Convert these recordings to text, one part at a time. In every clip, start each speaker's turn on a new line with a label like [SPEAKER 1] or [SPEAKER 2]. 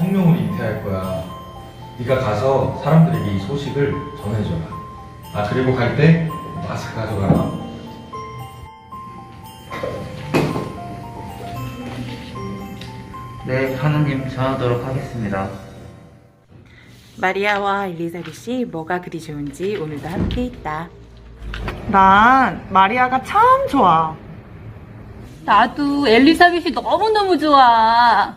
[SPEAKER 1] 성명으로 잉태할 거야. 네가 가서 사람들에게 이 소식을 전해줘라. 아 그리고 갈 때 마스크 가져가라.
[SPEAKER 2] 네, 하느님 전하도록 하겠습니다.
[SPEAKER 3] 마리아와 엘리자벳이 뭐가 그리 좋은지 오늘도 함께 있다.
[SPEAKER 4] 난 마리아가 참 좋아.
[SPEAKER 5] 나도 엘리사벳이 너무너무 좋아.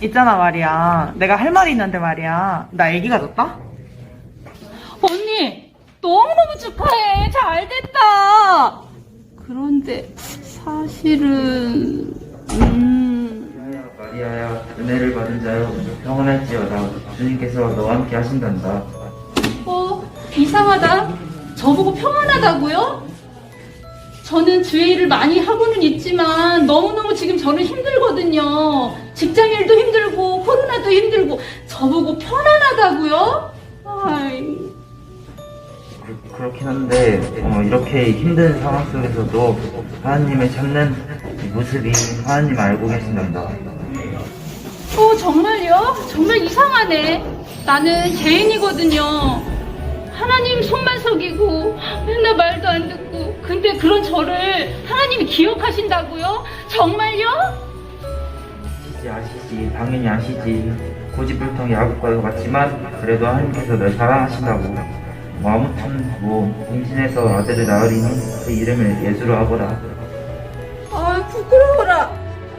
[SPEAKER 4] 있잖아, 마리아. 내가 할 말이 있는데 말이야. 나 애기 가졌다?
[SPEAKER 5] 언니, 너무너무 축하해. 잘 됐다. 그런데 사실은 음,
[SPEAKER 2] 마리아야, 은혜를 받은 자여, 평안할지어다. 주님께서 너와 함께 하신단다.
[SPEAKER 5] 어, 이상하다. 저보고 평안하다고요? 저는 주의 일을 많이 하고는 있지만 너무너무 지금 저는 힘들거든요. 직장 일도 힘들고 코로나도 힘들고 저보고 편안하다고요? 아이.
[SPEAKER 2] 그- 그렇긴 한데, 어, 이렇게 힘든 상황 속에서도 하나님을 찾는 이 모습이 하나님 알고 계신단다.
[SPEAKER 5] 어, 정말요? 정말 이상하네. 나는 개인이거든요. 하나님 손만 속이고 맨날 말도 안 듣고 근데 그런 저를 하나님이 기억하신다고요? 정말요?
[SPEAKER 2] 아시지, 아시지. 당연히 아시지. 고집불통 야곱과도 같지만, 그래도 하나님께서 널 사랑하신다고. 뭐, 아무튼, 뭐, 임신해서 아들을 낳으리니 그 이름을 예수로 하거라.
[SPEAKER 5] 아 부끄러워라.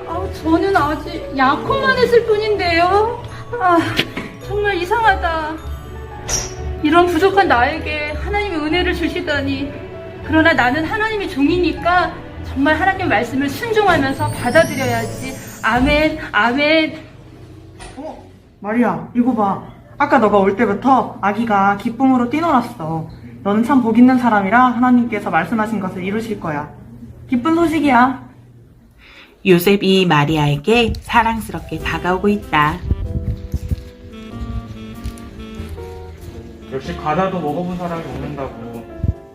[SPEAKER 5] 아, 저는 아직 약혼만 했을 뿐인데요. 아. 이런 부족한 나에게 하나님이 은혜를 주시다니. 그러나 나는 하나님의 종이니까 정말 하나님 말씀을 순종하면서 받아들여야지. 아멘, 아멘.
[SPEAKER 4] 어, 마리아, 이거 봐. 아까 너가 올 때부터 아기가 기쁨으로 뛰놀았어. 너는 참 복 있는 사람이라 하나님께서 말씀하신 것을 이루실 거야. 기쁜 소식이야.
[SPEAKER 3] 요셉이 마리아에게 사랑스럽게 다가오고 있다.
[SPEAKER 6] 역시 과자도 먹어본 사람이 먹는다고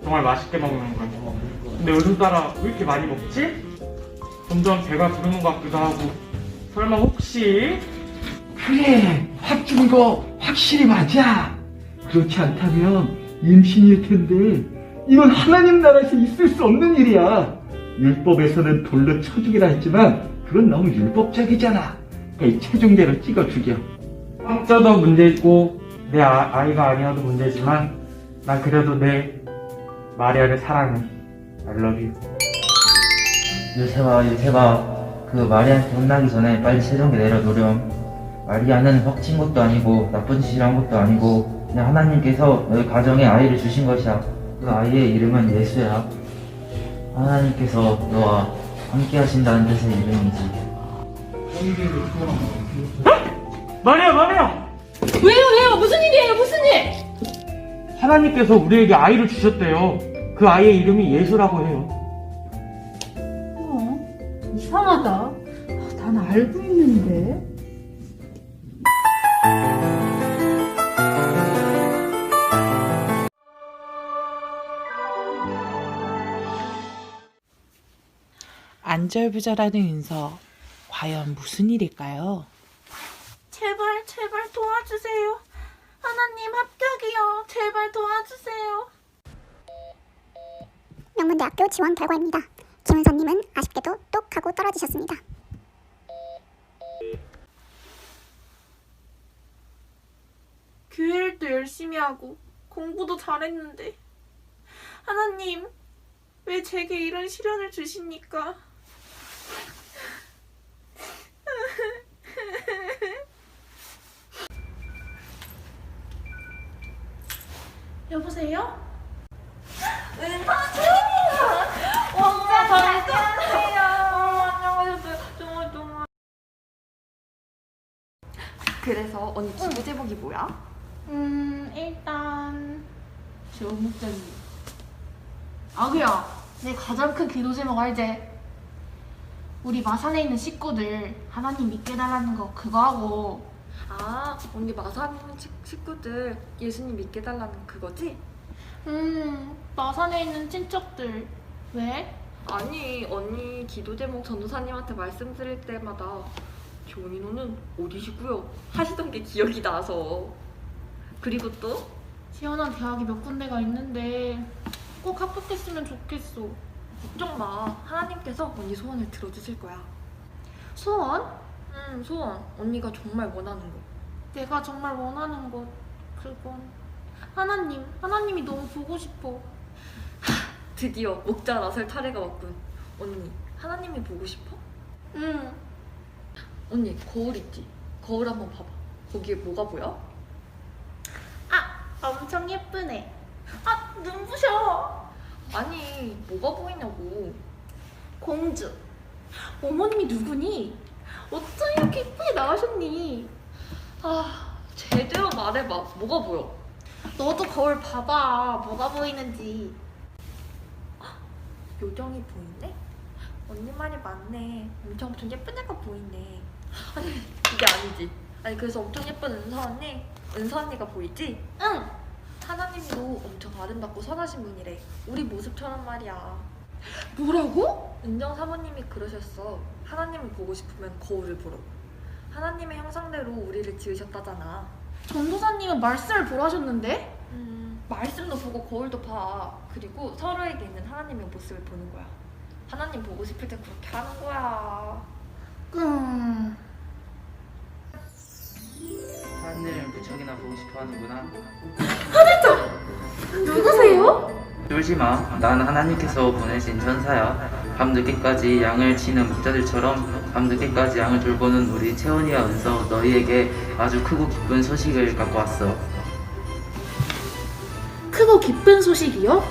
[SPEAKER 6] 정말 맛있게 먹는 거고 근데 요즘 따라 왜 이렇게 많이 먹지? 점점 배가 부르는 것 같기도 하고 설마 혹시
[SPEAKER 7] 그래, 확준거 확실히 맞아. 그렇지 않다면 임신일 텐데 이건 하나님 나라에서 있을 수 없는 일이야. 율법에서는 돌로 쳐 죽이라 했지만 그건 너무 율법적이잖아. 이 체중계로 찍어 죽여.
[SPEAKER 6] 황자도 문제 있고 내 아, 아이가 아니어도 문제지만 난 그래도 내 마리아를 사랑해 I love you
[SPEAKER 2] 요셉아, 요셉아, 그 마리아한테 혼나기 전에 빨리 세종에 내려놓으렴. 마리아는 헛친 것도 아니고 나쁜 짓을 한 것도 아니고 그냥 하나님께서 너희 가정에 아이를 주신 것이야. 그 아이의 이름은 예수야. 하나님께서 너와 함께 하신다는 뜻의 이름이지.
[SPEAKER 6] 마리아 마리아
[SPEAKER 5] 왜요, 왜요? 무슨 일이에요, 무슨 일?
[SPEAKER 6] 하나님께서 우리에게 아이를 주셨대요 그 아이의 이름이 예수라고 해요
[SPEAKER 5] 어, 이상하다. 아, 난 알고 있는데.
[SPEAKER 3] 안절부절하는 윤서. 과연 무슨 일일까요?
[SPEAKER 8] 제발, 제발 도와주세요. 하나님 합격이요. 제발 도와주세요.
[SPEAKER 9] 명문대학교 지원 결과입니다. 김은선님은 아쉽게도 똑 하고 떨어지셨습니다.
[SPEAKER 8] 교회 일도 열심히 하고 공부도 잘했는데 하나님 왜 제게 이런 시련을 주십니까? 여보세요? 정말 정말.
[SPEAKER 10] 그래서 언니 기부 제목이 뭐야?
[SPEAKER 8] 음 일단 조목장님 아그야 내 가장 큰 기도 제목 알지? 우리 마산에 있는 식구들 하나님 믿게 달라는 거 그거 하고
[SPEAKER 10] 아 언니 식- 식구들 예수님 믿게 달라는 그거지?
[SPEAKER 8] 음 마산에 있는 친척들 왜?
[SPEAKER 10] 아니 언니 기도 제목 전도사님한테 말씀드릴 때마다 좋은 인호는 어디시고요? 하시던 게 기억이 나서. 그리고 또
[SPEAKER 8] 시원한 대학이 몇 군데가 있는데 꼭 합격했으면 좋겠어.
[SPEAKER 10] 걱정 마. 하나님께서 언니 소원을 들어주실 거야.
[SPEAKER 8] 소원?
[SPEAKER 10] 음, 소원. 언니가 정말 원하는 거.
[SPEAKER 8] 내가 정말 원하는 것 그건 하나님 하나님이 너무 보고 싶어
[SPEAKER 10] 드디어 목자 나설 차례가 왔군. 언니, 하나님이 보고 싶어?
[SPEAKER 8] 응
[SPEAKER 10] 언니, 거울 있지? 거울 한번 봐봐. 거기에 뭐가 보여?
[SPEAKER 8] 엄청 예쁘네 아 눈부셔
[SPEAKER 10] 아니, 뭐가 보이냐고.
[SPEAKER 8] 공주 어머님이 누구니? 어쩜 이렇게 예쁘게 나오셨니?
[SPEAKER 10] 아, 제대로 말해봐. 뭐가 보여?
[SPEAKER 8] 너도 거울 봐봐 뭐가 보이는지
[SPEAKER 10] 요정이 보이네? 언니 말이 맞네. 엄청 엄청 예쁜 애가 보이네. 아니, 이게 아니지. 아니, 그래서 엄청 예쁜 은서 언니? 은서 언니가 보이지?
[SPEAKER 8] 응
[SPEAKER 10] 하나님도 엄청 아름답고 선하신 분이래. 우리 모습처럼 말이야.
[SPEAKER 8] 뭐라고?
[SPEAKER 10] 은정 사모님이 그러셨어. 하나님을 보고 싶으면 거울을 보라고. 하나님의 형상대로 우리를 지으셨다잖아.
[SPEAKER 8] 전도사님은 말씀을 보라 하셨는데?
[SPEAKER 10] 음, 말씀도 보고 거울도 봐. 그리고 서로에게 있는 하나님의 모습을 보는 거야. 하나님 보고 싶을 때 그렇게 하는 거야.
[SPEAKER 8] 음...
[SPEAKER 2] 하나님을 무척이나 보고 싶어 하는구나.
[SPEAKER 8] 누구세요?
[SPEAKER 2] 쫄지 마. 난 하나님께서 보내신 천사야. 밤늦게까지 양을 치는 목자들처럼 밤늦게까지 양을 돌보는 우리 채원이와 은서 너희에게 아주 크고 기쁜 소식을 갖고 왔어.
[SPEAKER 8] 크고 기쁜 소식이요?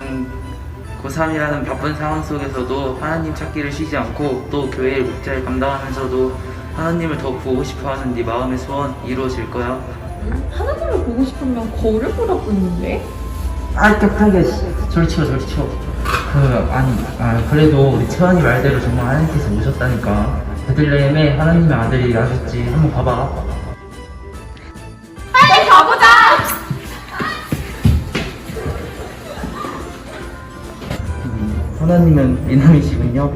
[SPEAKER 2] 음, 고3이라는 바쁜 상황 속에서도 하나님 찾기를 쉬지 않고 또 교회의 목자를 감당하면서도 하나님을 더 보고 싶어하는 네 마음의 소원 이루어질 거야.
[SPEAKER 10] 하나님을 보고 싶으면 거울을 보라고 했는데?
[SPEAKER 2] 아, 격하게 절쳐 절쳐. 그 아니, 아 그래도 우리 채원이 말대로 정말 하나님께서 오셨다니까. 베들레헴에 하나님의 아들이 나셨지. 한번 봐봐.
[SPEAKER 8] 빨리 가보자!
[SPEAKER 2] 음, 하나님은 미남이시군요.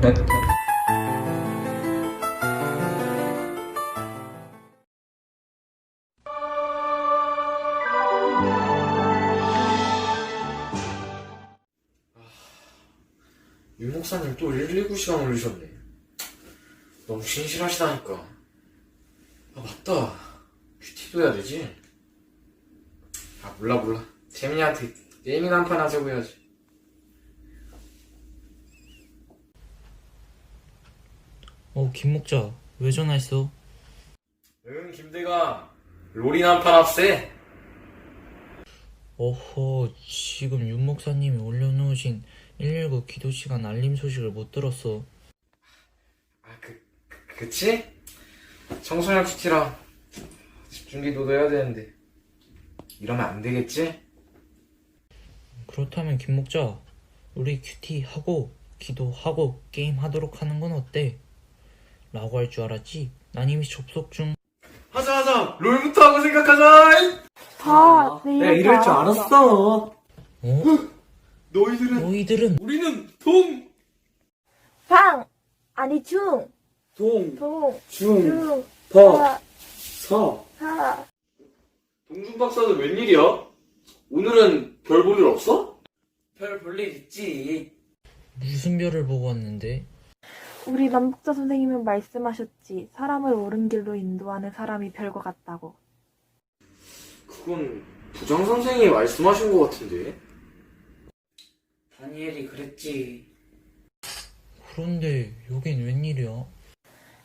[SPEAKER 11] 윤 목사님 또 119 시간 올리셨네. 너무 신실하시다니까. 아, 맞다. 큐티도 해야 되지? 아, 몰라, 몰라. 재민이한테 게임이나 한 판 하자고 해야지.
[SPEAKER 12] 어, 김목자, 왜 전화했어?
[SPEAKER 11] 응, 김대감. 롤이나 한 판 합세.
[SPEAKER 12] 어허, 지금 윤 목사님이 올려놓으신 119 기도 시간 알림 소식을 못 들었어.
[SPEAKER 11] 아, 그, 그 그치? 청소년 큐티라 집중기도도 해야 되는데. 이러면 안 되겠지?
[SPEAKER 12] 그렇다면 김목자, 우리 큐티 하고, 기도하고, 게임 하도록 하는 건 어때? 라고 할 줄 알았지? 난 이미 접속 중.
[SPEAKER 11] 하자, 하자! 롤부터 하고 생각하자!
[SPEAKER 8] 다
[SPEAKER 7] 내가 이럴 줄 알았어.
[SPEAKER 12] 어?
[SPEAKER 11] 너희들은,
[SPEAKER 12] 너희들은
[SPEAKER 11] 우리는 동!
[SPEAKER 8] 방! 아니 중!
[SPEAKER 7] 동,
[SPEAKER 8] 동!
[SPEAKER 7] 중,
[SPEAKER 8] 중!
[SPEAKER 7] 더, 서.
[SPEAKER 8] 하!
[SPEAKER 11] 동준 박사는 웬일이야? 오늘은 별 볼 일 없어?
[SPEAKER 2] 별 볼 일 있지.
[SPEAKER 12] 무슨 별을 보고 왔는데?
[SPEAKER 8] 우리 남북자 선생님은 말씀하셨지. 사람을 옳은 길로 인도하는 사람이 별거 같다고.
[SPEAKER 11] 그건 부장 선생님이 말씀하신 것 같은데.
[SPEAKER 2] 다니엘이 그랬지.
[SPEAKER 12] 그런데 여긴 웬일이야?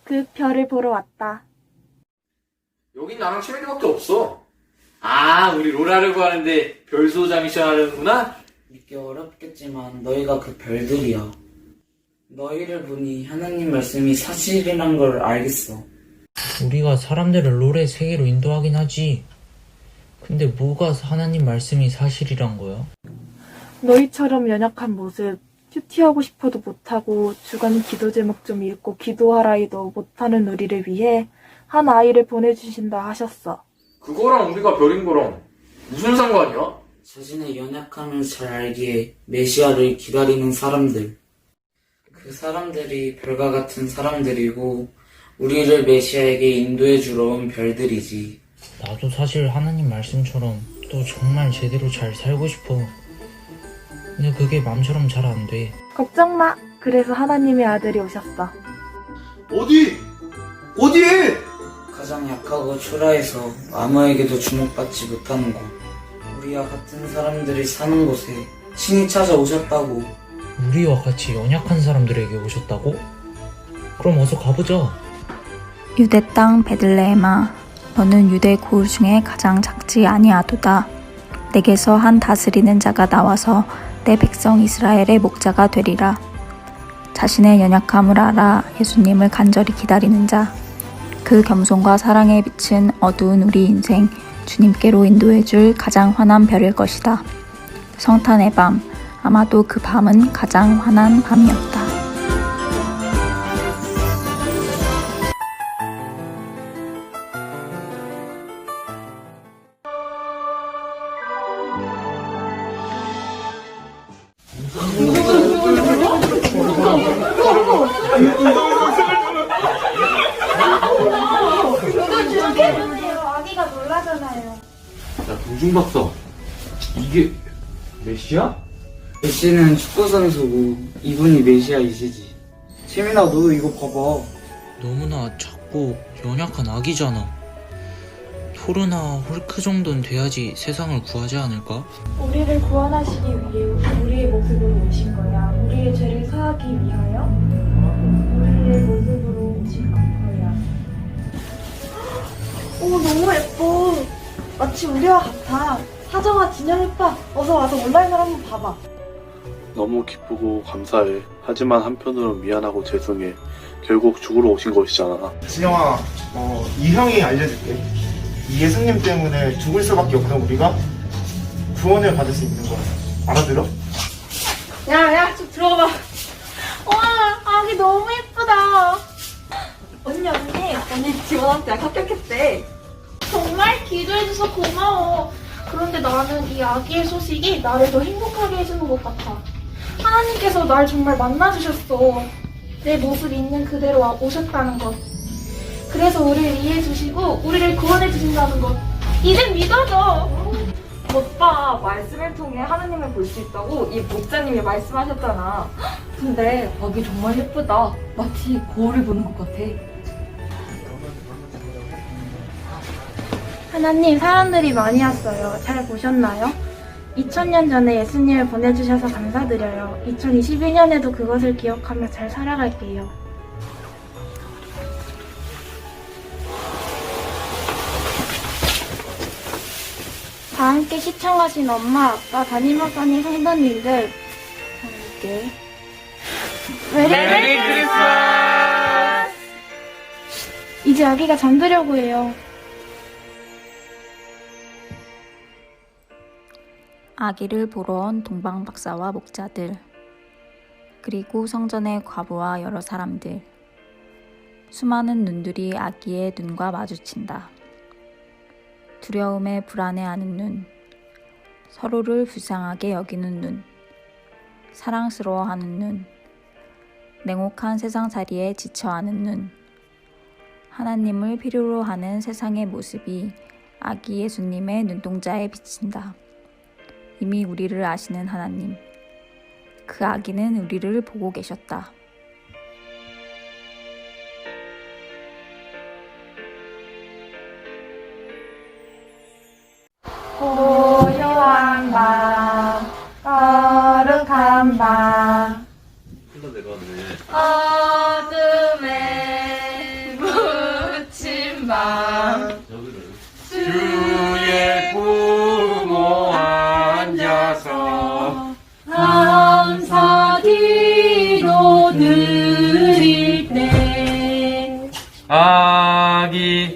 [SPEAKER 8] 그 별을 보러 왔다.
[SPEAKER 11] 여긴 나랑 채민이밖에 없어. 아, 우리 롤하려고 하는데 별소자 미션 하려는구나?
[SPEAKER 2] 믿기 어렵겠지만 너희가 그 별들이야. 너희를 보니 하나님 말씀이 사실이란 걸 알겠어.
[SPEAKER 12] 우리가 사람들을 롤의 세계로 인도하긴 하지. 근데 뭐가 하나님 말씀이 사실이란 거야?
[SPEAKER 8] 너희처럼 연약한 모습, 큐티하고 싶어도 못하고 주간 기도 제목 좀 읽고 기도하라이도 못하는 우리를 위해 한 아이를 보내주신다 하셨어.
[SPEAKER 11] 그거랑 우리가 별인 거랑 무슨 상관이야?
[SPEAKER 2] 자신의 연약함을 잘 알기에 메시아를 기다리는 사람들. 그 사람들이 별과 같은 사람들이고
[SPEAKER 13] 우리를 메시아에게 인도해 주러 온 별들이지.
[SPEAKER 12] 나도 사실 하나님 말씀처럼 또 정말 제대로 잘 살고 싶어. 근데 그게 마음처럼 잘 안 돼.
[SPEAKER 8] 걱정 마. 그래서 하나님의 아들이 오셨어.
[SPEAKER 7] 어디? 어디에?
[SPEAKER 13] 가장 약하고 초라해서 아무에게도 주목받지 못하는 곳. 우리와 같은 사람들이 사는 곳에 신이 찾아오셨다고.
[SPEAKER 12] 우리와 같이 연약한 사람들에게 오셨다고? 그럼 어서 가보자.
[SPEAKER 14] 유대 땅 베들레헴아 너는 유대 고을 중에 가장 작지 아니하도다 내게서 한 다스리는 자가 나와서 내 백성 이스라엘의 목자가 되리라. 자신의 연약함을 알아 예수님을 간절히 기다리는 자. 그 겸손과 사랑에 비친 어두운 우리 인생 주님께로 인도해 줄 가장 환한 별일 것이다. 성탄의 밤 아마도 그 밤은 가장 환한 밤이었다
[SPEAKER 7] 야, 동중 박사. 이게 메시야?
[SPEAKER 13] 메시는 축구 선수고 이분이 메시아 이시지. 세민아 너도 이거 봐봐.
[SPEAKER 12] 너무나 작고 연약한 아기잖아. 토르나 홀크 정도는 돼야지 세상을 구하지 않을까?
[SPEAKER 8] 우리를 구원하시기 위해 우리의 모습으로 오신 거야. 우리의 죄를 사하기 위하여 우리의 모습으로 오신 거야. 오 너무 예뻐. 마치 우리와 같아. 사정아, 진영 오빠, 어서 와서 온라인으로 한번 봐봐.
[SPEAKER 15] 너무 기쁘고 감사해. 하지만 한편으로 미안하고 죄송해. 결국 죽으러 오신 것이잖아.
[SPEAKER 16] 진영아, 어, 이 형이 알려줄게. 이 예수님 때문에 죽을 수밖에 없는 우리가 구원을 받을 수 있는 거야. 알아들어?
[SPEAKER 8] 야, 야, 좀 들어가 봐. 와, 아기 너무 예쁘다.
[SPEAKER 10] 언니 언니 언니 지원한테 합격했대.
[SPEAKER 8] 정말 기도해줘서 고마워. 그런데 나는 이 아기의 소식이 나를 더 행복하게 해주는 것 같아. 하나님께서 날 정말 만나주셨어. 내 모습 있는 그대로 와- 오셨다는 것. 그래서 우리를 이해해주시고 우리를 구원해주신다는 것. 이제 믿어져.
[SPEAKER 10] 오빠 말씀을 통해 하나님을 볼 수 있다고 이 목자님이 말씀하셨잖아. 근데 아기 정말 예쁘다. 마치 거울을 보는 것 같아.
[SPEAKER 8] 하나님, 사람들이 많이 왔어요. 잘 보셨나요? 2000년 전에 예수님을 보내주셔서 감사드려요. 2021년에도 그것을 기억하며 잘 살아갈게요. 다 함께 시청하신 엄마, 아빠, 담임 목사님, 성도님들, 다 함께 메리,
[SPEAKER 6] 메리 크리스마스!
[SPEAKER 8] 이제 아기가 잠들려고 해요.
[SPEAKER 14] 아기를 보러 온 동방 박사와 목자들, 그리고 성전의 과부와 여러 사람들. 수많은 눈들이 아기의 눈과 마주친다. 두려움에 불안해하는 눈, 서로를 불쌍하게 여기는 눈, 사랑스러워하는 눈, 냉혹한 세상살이에 지쳐하는 눈, 하나님을 필요로 하는 세상의 모습이 아기 예수님의 눈동자에 비친다. 이미 우리를 아시는 하나님. 그 아기는 우리를 보고 계셨다.
[SPEAKER 8] 고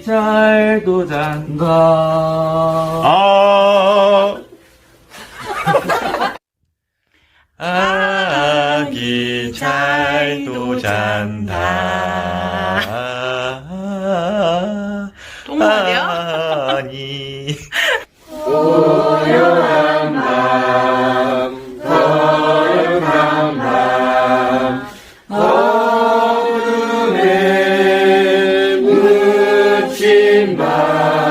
[SPEAKER 8] 아기
[SPEAKER 6] 잘도 잔다.
[SPEAKER 1] 아, 아기 잘도 잔다.
[SPEAKER 6] 똥말이야?
[SPEAKER 1] 아니.
[SPEAKER 17] in.